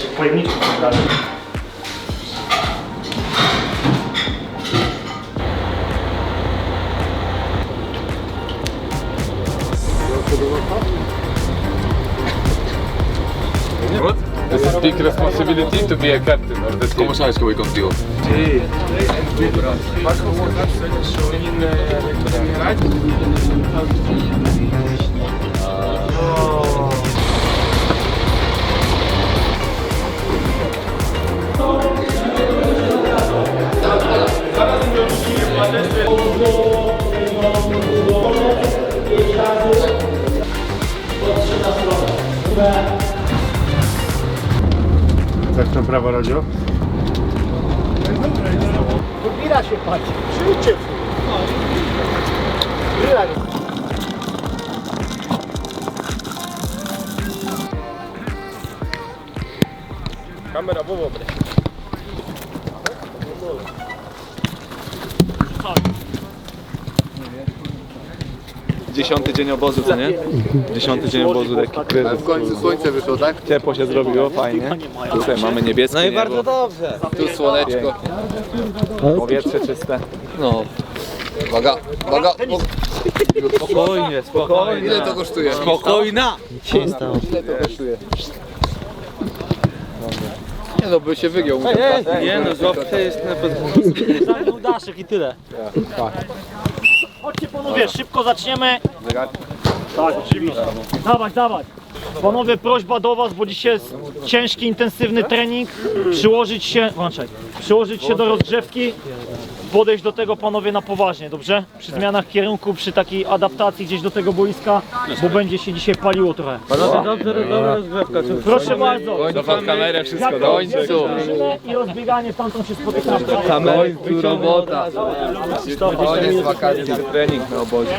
pojemniczków i tak dalej. This is big responsibility to be a captain of the team. ¿Cómo sabes que voy contigo? Jak tam prawa radio? Podbira się patrz, przyjdźcie. Grilla Kamera, bobo, bre. Dziesiąty dzień obozu, co nie? Dziesiąty dzień obozu, taki kryzys. W końcu słońce wyszło, tak? Ciepło się zrobiło, fajnie. Tutaj mamy niebieskie No i bardzo dobrze. Tu słoneczko. Powietrze czyste. No. Uwaga, uwaga. Spokojnie, spokojnie. Ile to kosztuje? Spokojna. Ile to kosztuje? Nie no, by się wygiął. Nie no, złapcie jest na Zamknął daszek i tyle. Chodźcie panowie, szybko zaczniemy. Tak, oczywiście. Dawać, dawać. Panowie, prośba do was, bo dzisiaj jest ciężki, intensywny trening. Przyłożyć się, włączaj, przyłożyć się do rozgrzewki. Podejść do tego panowie na poważnie, dobrze? Przy zmianach kierunku, przy takiej adaptacji gdzieś do tego boiska, bo będzie się dzisiaj paliło trochę. Dobrze, dobra rozgrzewka. Proszę bardzo. Cofam kamerę, wszystko do drużynę i rozbieganie tamtą się spotykamy. Kamery, tu robota. Koniec wakacji, trening na obozie.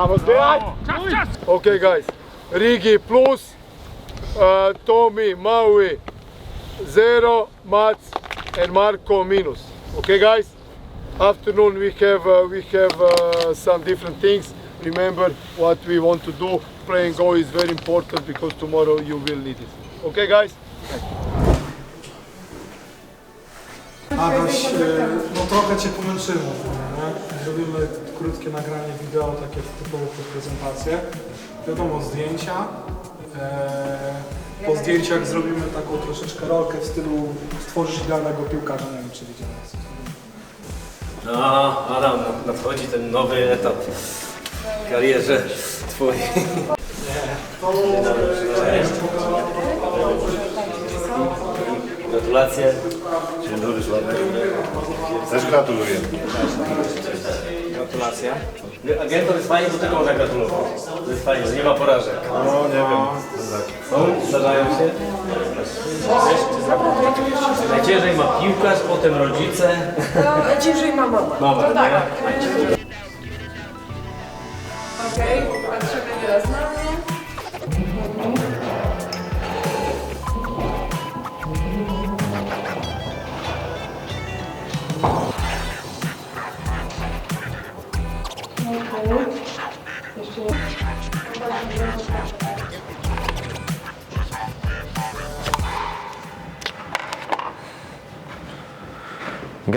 Brawo, zbieraj! Okay guys, Rigi plus, uh, Tomi, Maui, zero, Mats and Marco minus. Okay guys? Afternoon we have uh, we have uh, some different things. Remember what we want to do. Playing go is very important because tomorrow you will need it. Okay guys? Adaś, no trochę Cię pomęczyło, nie? Zrobimy krótkie nagranie wideo, takie typowo pod prezentację. Wiadomo, zdjęcia. E, po zdjęciach zrobimy taką troszeczkę rolkę w stylu stworzysz idealnego piłkarza, nie wiem czy widziałeś. No, Adam, nadchodzi ten nowy etap w karierze twojej. Gratulacje. Dzień dobry, ładny. Też gratuluję. Gratulacje. Agentor jest fajnie, do tego można gratulować. To jest fajnie, że nie ma porażek. No nie wiem. Są? Zdarzają się? Najciężej ma piłkarz, potem rodzice. No, ciężej ma mama. Mama, to tak. nie?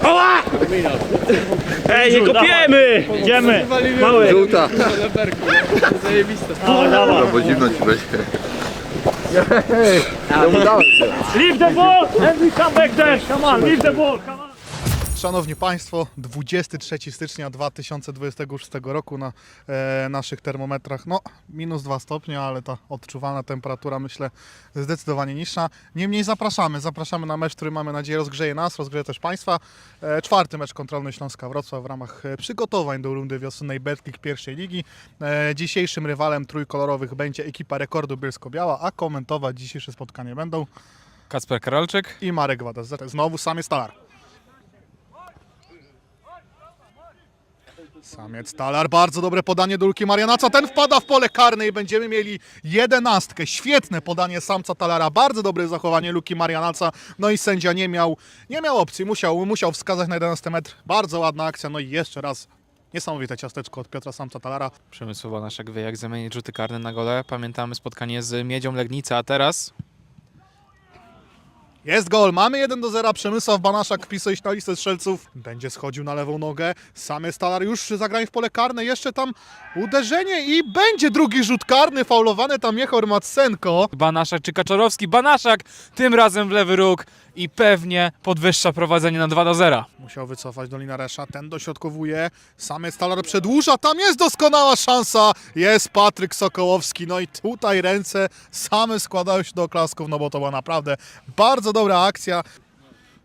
prawa. Ej, nie kopiemy! Idziemy! Mały! Żółta, Dawaj, dawaj! bo zimno ci będzie. Leave the ball and we come back there! Come on, leave the ball! Come on! Szanowni Państwo, 23 stycznia 2026 roku na e, naszych termometrach, no minus 2 stopnie, ale ta odczuwalna temperatura myślę zdecydowanie niższa. Niemniej zapraszamy, zapraszamy na mecz, który mamy nadzieję rozgrzeje nas, rozgrzeje też Państwa. E, czwarty mecz kontrolny Śląska Wrocław w ramach e, przygotowań do rundy wiosennej Betclic pierwszej ligi. E, dzisiejszym rywalem trójkolorowych będzie ekipa rekordu Bielsko-Biała, a komentować dzisiejsze spotkanie będą Kacper Karolczyk. i Marek Wadas. Znowu samy Stalar. Samiec Talar, bardzo dobre podanie do Luki Marianaca, ten wpada w pole karne i będziemy mieli jedenastkę. Świetne podanie samca Talara, bardzo dobre zachowanie Luki Marianaca, no i sędzia nie miał, nie miał opcji, musiał, musiał wskazać na 11 metr. Bardzo ładna akcja, no i jeszcze raz niesamowite ciasteczko od Piotra Samca Talara. Przemysłowa naszego wie jak zamienić rzuty karne na gole. Pamiętamy spotkanie z Miedzią Legnica, a teraz Jest gol, mamy 1 do 0, Przemysław Banaszak wpisuje się na listę strzelców, będzie schodził na lewą nogę, samy Stalar już zagranie w pole karne, jeszcze tam uderzenie i będzie drugi rzut karny, faulowany tam Jechor Matsenko. Banaszak czy Kaczorowski. Banaszak tym razem w lewy róg i pewnie podwyższa prowadzenie na 2 do 0. Musiał wycofać do Linaresza, ten dośrodkowuje, samy Stalar przedłuża, tam jest doskonała szansa, jest Patryk Sokołowski, no i tutaj ręce same składają się do oklasków, no bo to była naprawdę bardzo dobra akcja.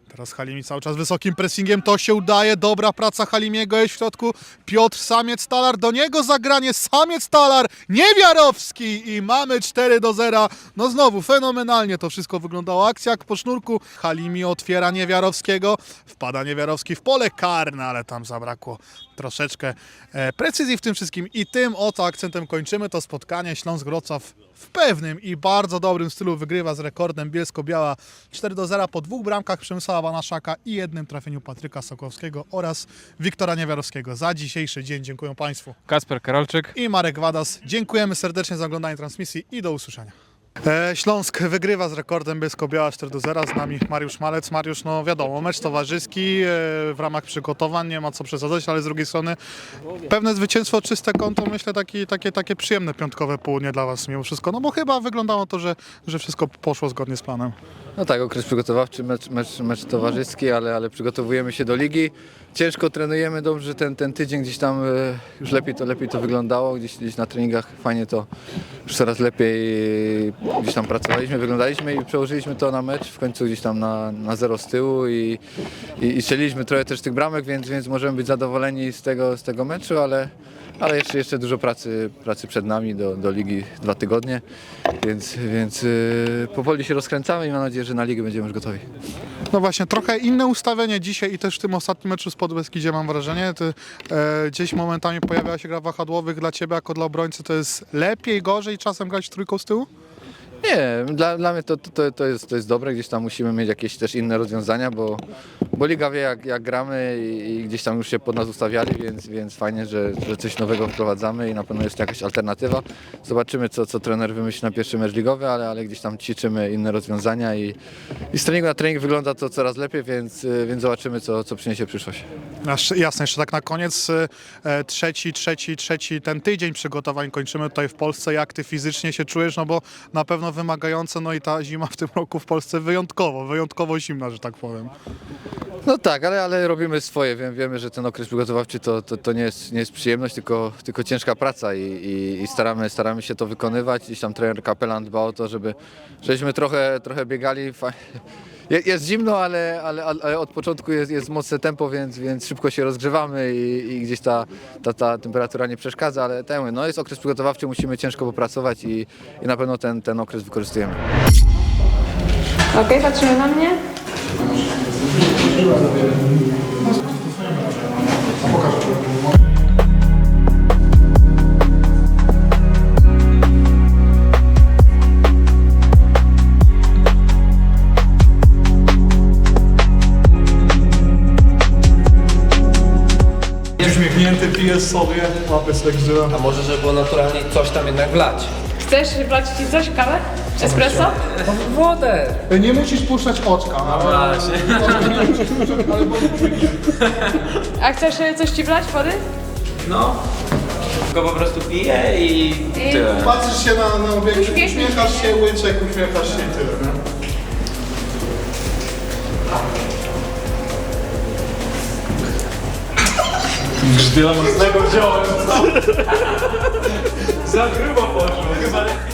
Teraz Halimi cały czas wysokim pressingiem, to się udaje, dobra praca Halimiego jest w środku, Piotr Samiec Talar, do niego zagranie Samiec Talar, Niewiarowski i mamy 4 do 0. No znowu fenomenalnie to wszystko wyglądało, akcja jak po sznurku, Halimi otwiera Niewiarowskiego, wpada Niewiarowski w pole karne, ale tam zabrakło troszeczkę e, precyzji w tym wszystkim. I tym oto akcentem kończymy to spotkanie Śląsk-Wrocław w pewnym i bardzo dobrym stylu wygrywa z rekordem Bielsko-Biała 4 do 0 po dwóch bramkach Przemysława Banaszaka i jednym trafieniu Patryka Sokowskiego oraz Wiktora Niewiarowskiego. Za dzisiejszy dzień dziękuję Państwu Kacper Karolczyk. i Marek Wadas. Dziękujemy serdecznie za oglądanie transmisji i do usłyszenia. E, Śląsk wygrywa z rekordem Bielsko-Biała 4 do 0. Z nami Mariusz Malec. Mariusz, no wiadomo, mecz towarzyski e, w ramach przygotowań, nie ma co przesadzać, ale z drugiej strony pewne zwycięstwo, czyste konto, myślę taki, takie, takie przyjemne piątkowe południe dla Was mimo wszystko, no bo chyba wyglądało to, że, że wszystko poszło zgodnie z planem. No tak, okres przygotowawczy, mecz, mecz, mecz towarzyski, ale, ale przygotowujemy się do ligi. Ciężko trenujemy, dobrze ten, ten tydzień gdzieś tam e, już lepiej to, lepiej to wyglądało, gdzieś, gdzieś na treningach fajnie to już coraz lepiej gdzieś tam pracowaliśmy, wyglądaliśmy i przełożyliśmy to na mecz, w końcu gdzieś tam na, na zero z tyłu i, i, i strzeliliśmy trochę też tych bramek, więc, więc możemy być zadowoleni z tego, z tego meczu, ale, ale jeszcze, jeszcze dużo pracy, pracy przed nami do, do ligi dwa tygodnie, więc, więc yy, powoli się rozkręcamy i mam nadzieję, że na ligę będziemy już gotowi. No właśnie, trochę inne ustawienie dzisiaj i też w tym ostatnim meczu z Podbeskidzie mam wrażenie. Ty, e, gdzieś momentami pojawiała się gra wahadłowych dla Ciebie jako dla obrońcy. To jest lepiej, gorzej czasem grać trójką z tyłu? Nie, dla, dla mnie to, to, to, jest, to jest dobre, gdzieś tam musimy mieć jakieś też inne rozwiązania, bo, bo liga wie jak, jak gramy i, gdzieś tam już się pod nas ustawiali, więc, więc fajnie, że, że coś nowego wprowadzamy i na pewno jest jakaś alternatywa. Zobaczymy co, co trener wymyśli na pierwszy mecz ligowy, ale, ale gdzieś tam ćwiczymy inne rozwiązania i, i z treningu na trening wygląda to coraz lepiej, więc, więc zobaczymy co, co przyniesie przyszłość. Jasne, jeszcze tak na koniec. e, Trzeci, trzeci, trzeci, ten tydzień przygotowań kończymy tutaj w Polsce. Jak Ty fizycznie się czujesz? No bo na pewno wymagające, no i ta zima w tym roku w Polsce wyjątkowo, wyjątkowo zimna, że tak powiem. No tak, ale, ale robimy swoje. Wiem, wiemy, że ten okres przygotowawczy to, to, to nie, jest, nie jest przyjemność, tylko, tylko ciężka praca i, i, i staramy, staramy się to wykonywać. Gdzieś tam trener kapelan dba o to, żeby, żebyśmy trochę, trochę biegali. Jest zimno, ale, ale, ale od początku jest, jest mocne tempo, więc, więc szybko się rozgrzewamy i, i gdzieś ta, ta, ta temperatura nie przeszkadza, ale ten, no jest okres przygotowawczy, musimy ciężko popracować i, i na pewno ten, ten okres wykorzystujemy. Okej, patrzymy na mnie. Uśmiechnięty, pijesz sobie, łapy sobie grzyłem. A może, żeby było naturalnie coś tam jednak wlać? Chcesz wlać ci coś, kawę? Espresso? Wodę! Nie musisz puszczać oczka. Ale... A chcesz e, coś ci wlać, wody? Go po prostu piję i I... Patrzysz się na, na obiektyw, Uśmiechnij uśmiechasz się, łyczek, uśmiechasz się i tyle. Nie? Mocnego wziąłem. Za grubo poszło. Chyba...